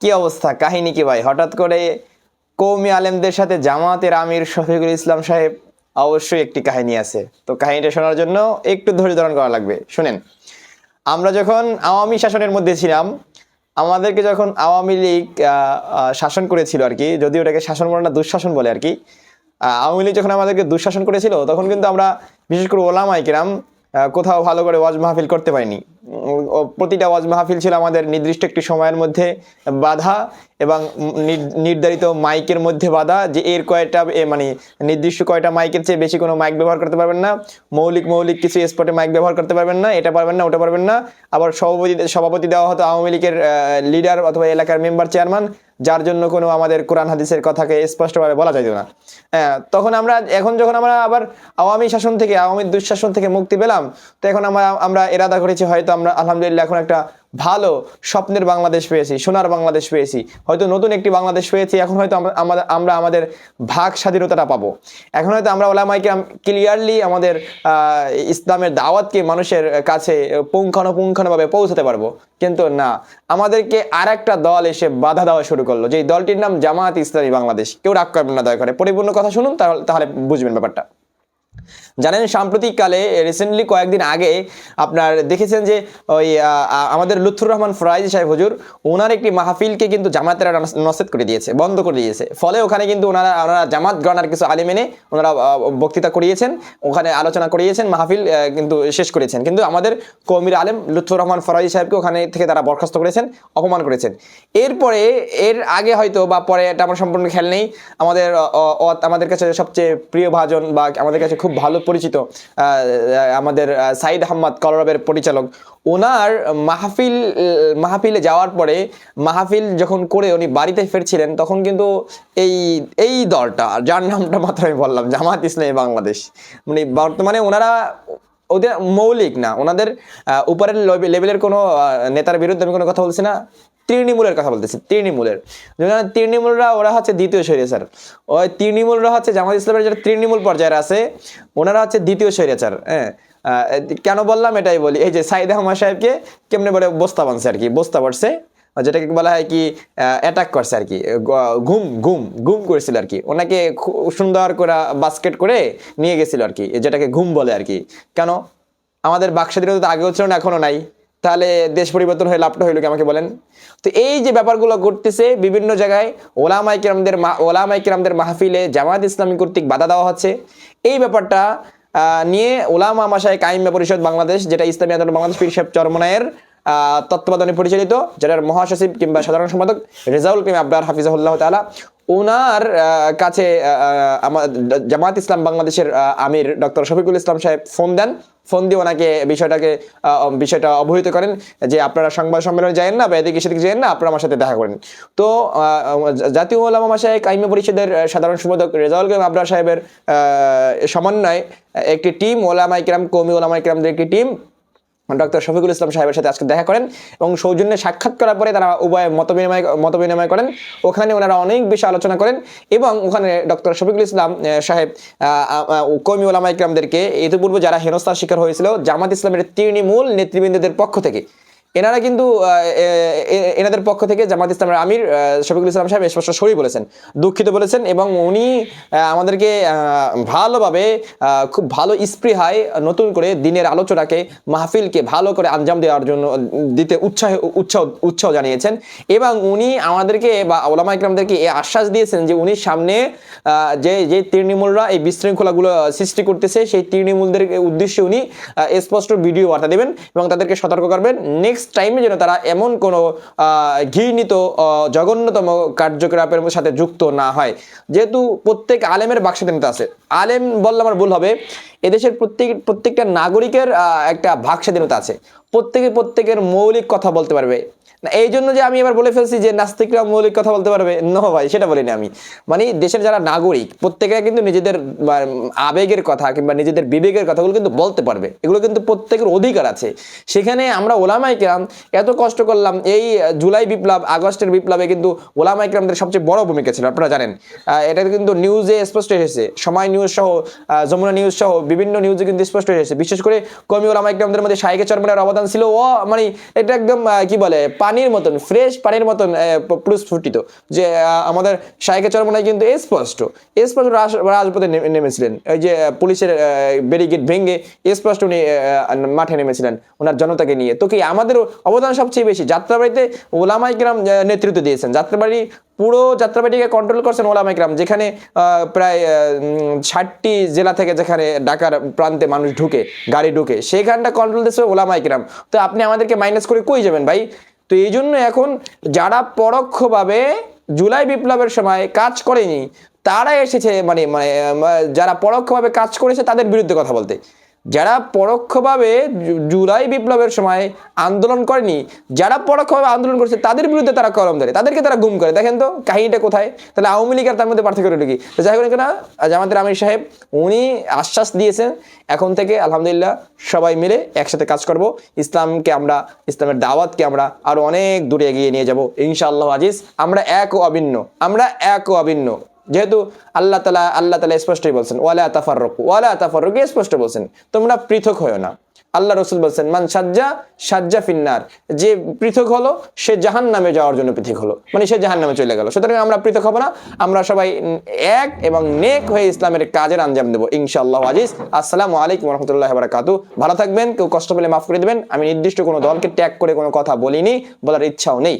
কি অবস্থা? কাহিনী কি ভাই? হঠাৎ করে কৌমি আলেমদের সাথে জামাতের আমির শফিকুল ইসলাম সাহেব অবশ্যই একটি কাহিনী আছে। তো কাহিনীটা শোনার জন্য একটু ধৈর্য ধারণ করা লাগবে। শুনেন, আমরা যখন আওয়ামী শাসনের মধ্যে ছিলাম, আমাদেরকে যখন আওয়ামী লীগ শাসন করেছিল আর কি যদি ওটাকে শাসন বলে না, দুঃশাসন বলে আর কি আওয়ামী লীগ যখন আমাদেরকে দুঃশাসন করেছিল, তখন কিন্তু আমরা বিশেষ করে ওলামাই কিরাম কোথাও ভালো করে ওয়াজ মাহফিল করতে পারিনি। প্রতিটা ওয়াজ মাহফিল ছিল আমাদের নির্দিষ্ট একটি সময়ের মধ্যে বাধা এবং নির- নির্ধারিত মাইকের মধ্যে বাধা যে এর কয়টা মানে নির্দিষ্ট কয়টা মাইকের চেয়ে বেশি কোনো মাইক ব্যবহার করতে পারবেন না। মৌলিক মৌলিক কিছু স্পটে মাইক ব্যবহার করতে পারবেন না, এটা পারবেন না, ওটা পারবেন না। আবার সভাপতি সভাপতি দেওয়া হতো আওয়ামী লীগের লিডার অথবা এলাকার মেম্বার চেয়ারম্যান যার জন্য কোনো আমাদের কোরআন হাদিসের কথাকে স্পষ্টভাবে বলা যাইত না। তখন আমরা, এখন যখন আমরা আবার আওয়ামী শাসন থেকে, আওয়ামী দুঃশাসন থেকে মুক্তি পেলাম, তো এখন আমরা আমরা এরাদা করেছি, হয়তো আমরা, আলহামদুলিল্লাহ, এখন একটা ভালো স্বপ্নের বাংলাদেশ পেয়েছি, সোনার বাংলাদেশ পেয়েছি। হয়তো নতুন একটি বাংলাদেশ পেয়েছি, এখন হয়তো আমরা আমাদের আমরা আমাদের ভাগ স্বাধীনতাটা পাবো। এখন হয়তো আমরা ওলামাইকে ক্লিয়ারলি আমাদের ইসলামের দাওয়াতকে মানুষের কাছে পুঙ্খানুপুঙ্খানুভাবে পৌঁছাতে পারব। কিন্তু না, আমাদেরকে আর একটা দল এসে বাধা দেওয়া শুরু করল। যে দলটির নাম জামাত ইসলামী বাংলাদেশ। কেউ রাগ করবেন না দয়া করে। পরিপূর্ণ কথা শুনুন, তাহলে তাহলে বুঝবেন ব্যাপারটা। জানেন, সাম্প্রতিককালে রিসেন্টলি কয়েকদিন আগে আপনার দেখেছেন যে ওই আমাদের লুৎফুর রহমান ফরাইজি সাহেব হুজুর ওনার একটি মাহফিলকে কিন্তু জামাতেরা নস- নসেদ করে দিয়েছে, বন্ধ করে দিয়েছে। ফলে ওখানে কিন্তু ওনারা ওনারা জামাত গণার কিছু আলিম এনে ওনারা বক্তৃতা করিয়েছেন, ওখানে আলোচনা করিয়েছেন, মাহফিল কিন্তু শেষ করেছেন। কিন্তু আমাদের কৌমির আলেম লুৎফুর রহমান ফরাইজি সাহেবকে ওখানে থেকে তারা বরখাস্ত করেছেন, অপমান করেছেন। এরপরে, এর আগে হয়তো বা পরে এটা আমার সম্পূর্ণ খেয়াল নেই। আমাদের আমাদের কাছে সবচেয়ে প্রিয় ভাজন বা আমাদের কাছে খুব ভালো পরিচিত আমাদের সাইদ আহমদ কলরবের পরিচালক। ওনার মাহফিল, মাহফিলে যাওয়ার পরে মাহফিল যখন করে উনি বাড়িতে ফিরছিলেন, তখন কিন্তু এই এই দলটা, যার নামটা মাত্র আমি বললাম, জামাত ইসলামী বাংলাদেশ মানে বর্তমানে ওনারা ওদের মৌলিক না ওনাদের উপরের লেভেলের কোনো নেতার বিরুদ্ধে আমি কোনো কথা বলছি না। তৃণমূলের কথা বলতেছি, তৃণমূলের। তৃণমূলরা, ওরা হচ্ছে দ্বিতীয় স্বৈরাচার ওই তৃণমূলরা হচ্ছে জামাত ইসলামের যারা তৃণমূল পর্যায়ে আছে, ওনারা হচ্ছে দ্বিতীয় স্বৈরাচার হ্যাঁ। কেন বললাম? এটাই বলি। এই যে সাইদ আহমদ সাহেবকে কেমনে বলে বস্তা বানছে আর কি, বস্তা পড়ছে যেটাকে বলা হয় কি অ্যাটাক করছে আর কি ঘুম ঘুম ঘুম করেছিল আর কি। ওনাকে সুন্দর করে বাস্কেট করে নিয়ে গেছিল আর কি, যেটাকে ঘুম বলে আর কি। কেন? আমাদের তো আগেও ছিল না, এখনও নাই। তাহলে দেশ পরিবর্তন হয়ে লাভটা হইল কি আমাকে বলেন? তো এই যে ব্যাপারগুলো ঘটতেছে, বিভিন্ন জায়গায় ওলামাই কিরামদের ওলামাই কিরামদের মাহফিলে জামাত ইসলামী কর্তৃক বাধা দেওয়া হচ্ছে। এই ব্যাপারটা নিয়ে ওলামা মাসায় কাইমা পরিষদ বাংলাদেশ, যেটা ইসলামী আন্দোলন বাংলাদেশ পীর সাহেব চরমনায়ের তত্ত্বাবধানে পরিচালিত, যেটার মহাসচিব কিংবা সাধারণ সম্পাদক রেজাউল কিম আবদার হাফিজাহুল্লাহ তাআলা। ওনার কাছে আমার জামাত ইসলাম বাংলাদেশের আমির ডক্টর শফিকুল ইসলাম সাহেব ফোন দেন। ফোন দিয়ে ওনাকে বিষয়টাকে বিষয়টা অবহিত করেন যে আপনারা সংবাদ সম্মেলনে যায়েন না বা এদিকে সেদিকে যায়েন না, আপনারা আমার সাথে দেখা করেন। তো জাতীয় ওলামা মাসায় কাইমা পরিষদের সাধারণ সম্পাদক রেজাউল কিম আবদার সাহেবের সমন্বয়ে একটি টিম ওলামাই কিরাম কৌমি ওলামাই কিরামদের একটি টিম ডক্টর শফিকুল ইসলাম সাহেবের সাথে আজকে দেখা করেন এবং সৌজন্যে সাক্ষাৎ করার পরে তারা উভয় মত বিনিময় মত বিনিময় করেন। ওখানে ওনারা অনেক বেশি আলোচনা করেন এবং ওখানে ডক্টর শফিকুল ইসলাম সাহেব কৌমি ওলামা ইকরামদেরকে ইতিপূর্বে যারা হেনস্থার শিকার হয়েছিল, জামাত ইসলামের তৃণমূল নেতৃবৃন্দদের পক্ষ থেকে এনারা কিন্তু এনাদের পক্ষ থেকে জামাত ইসলামের আমির শফিকুল ইসলাম সাহেব স্পষ্ট সরি বলেছেন, দুঃখিত বলেছেন এবং উনি আমাদেরকে ভালোভাবে খুব ভালো স্পৃহায় নতুন করে দিনের আলোচনাকে, মাহফিলকে ভালো করে আঞ্জাম দেওয়ার জন্য দিতে উৎসাহ উৎসাহ উৎসাহ জানিয়েছেন এবং উনি আমাদেরকে বা ওলামা ইকরামদেরকে এই আশ্বাস দিয়েছেন যে উনি সামনে যে যে তৃণমূলরা এই বিশৃঙ্খলাগুলো সৃষ্টি করতেছে, সেই তৃণমূলদের উদ্দেশ্যে উনি স্পষ্ট ভিডিও বার্তা দেবেন এবং তাদেরকে সতর্ক করবেন। নেক্সট টাইমে যেন তারা এমন কোনো ঘৃণিত জঘন্যতম কার্যকলাপের সাথে যুক্ত না হয়। যেহেতু প্রত্যেক আলেমের বাকস্বাধীনতা আছে। আলেম বললে আমার ভুল হবে, এদেশের প্রত্যেক, প্রত্যেকটা নাগরিকের একটা ভাগ স্বাধীনতা আছে। প্রত্যেকে প্রত্যেকের মৌলিক কথা বলতে পারবে। এই জন্য যে আমি এবার বলে ফেলছি যে নাস্তিকরা মৌলিক কথা বলতে পারবে, নো ভাই, সেটা বলিনি আমি। মানে দেশের যারা নাগরিক, প্রত্যেকে কিন্তু নিজেদের আবেগের কথা কিংবা নিজেদের বিবেকের কথাগুলো কিন্তু বলতে পারবে। এগুলো কিন্তু প্রত্যেকের অধিকার আছে। সেখানে আমরা ওলামাই কিরাম এত কষ্ট করলাম, এই জুলাই বিপ্লব, আগস্টের বিপ্লবে কিন্তু ওলামাই কিরামদের সবচেয়ে বড় ভূমিকা ছিল, আপনারা জানেন। এটা কিন্তু নিউজে স্পষ্ট এসেছে সময় নিউজ সহ যমুনা নিউজ সহ বিভিন্ন নিউজে কিন্তু স্পষ্ট এসেছে বিশেষ করে কমি ওলামা ইকরামদের মধ্যে শাইকে চরমানের অবদান ছিল, ও মানে এটা একদম কি বলে পানির মতন ফ্রেশ পানির মতন প্রস্ফুটিত যে আমাদের শাইকে চরমনায় কিন্তু স্পষ্ট স্পষ্ট রাজপথে নেমেছিলেন। ওই যে পুলিশের ব্যারিকেড ভেঙে স্পষ্ট উনি মাঠে নেমেছিলেন ওনার জনতাকে নিয়ে। তো কি আমাদের অবদান সবচেয়ে বেশি? যাত্রাবাড়িতে ওলামাই গ্রাম নেতৃত্ব দিয়েছেন। যাত্রাবাড়ি, পুরো যাত্রাবাড়িকে কন্ট্রোল করছেন ওলামাই গ্রাম যেখানে প্রায় ষাটটি জেলা থেকে যেখানে ঢাকার প্রান্তে মানুষ ঢুকে, গাড়ি ঢুকে, সেখানটা কন্ট্রোল দিচ্ছে ওলামাই গ্রাম তো আপনি আমাদেরকে মাইনাস করে কই যাবেন ভাই? তো এই জন্য এখন যারা পরোক্ষভাবে জুলাই বিপ্লবের সময় কাজ করেনি, তারা এসেছে মানে মানে যারা পরোক্ষভাবে কাজ করেছে তাদের বিরুদ্ধে কথা বলতে। যারা পরোক্ষভাবে জুলাই বিপ্লবের সময় আন্দোলন করেনি, যারা পরোক্ষভাবে আন্দোলন করেছে, তাদের বিরুদ্ধে তারা কলম ধরে, তাদেরকে তারা গুম করে। দেখেন তো কাহিনীটা কোথায়? তাহলে আওয়ামী লীগ আর তার মধ্যে পার্থক্য রইল কি? তো যাই হোক না জামাতের আমির সাহেব, উনি আশ্বাস দিয়েছেন, এখন থেকে আলহামদুলিল্লাহ সবাই মিলে একসাথে কাজ করব। ইসলামকে আমরা, ইসলামের দাওয়াতকে আমরা আরও অনেক দূরে এগিয়ে নিয়ে যাব। ইনশাআল্লাহ আজিজ, আমরা এক ও অভিন্ন, আমরা এক ও অভিন্ন। যেহেতু আল্লাহ তালা আল্লাহ তালা স্পষ্টই বলছেন, ওয়ালা তাফাররক ওয়ালা তাফাররক স্পষ্ট বলছেন। তোমরা পৃথক হয়েও না। আল্লাহ রসুল বলছেন, মান সাজ্জা সাজ্জা ফিন্নার যে পৃথক হলো, সে জাহান নামে যাওয়ার জন্য পৃথক হলো। মানে সে জাহান নামে চলে গেল। সুতরাং আমরা পৃথক হব না। আমরা সবাই এক এবং নেক হয়ে ইসলামের কাজের আঞ্জাম দেবো। ইনশাআল্লাহ আজিজ। আসসালামু আলাইকুম রহমতুল্লাহ বারাকাতু ভালো থাকবেন, কেউ কষ্ট পেলে মাফ করে দেবেন। আমি নির্দিষ্ট কোনো দলকে ট্যাগ করে কোনো কথা বলিনি। বলার ইচ্ছাও নেই।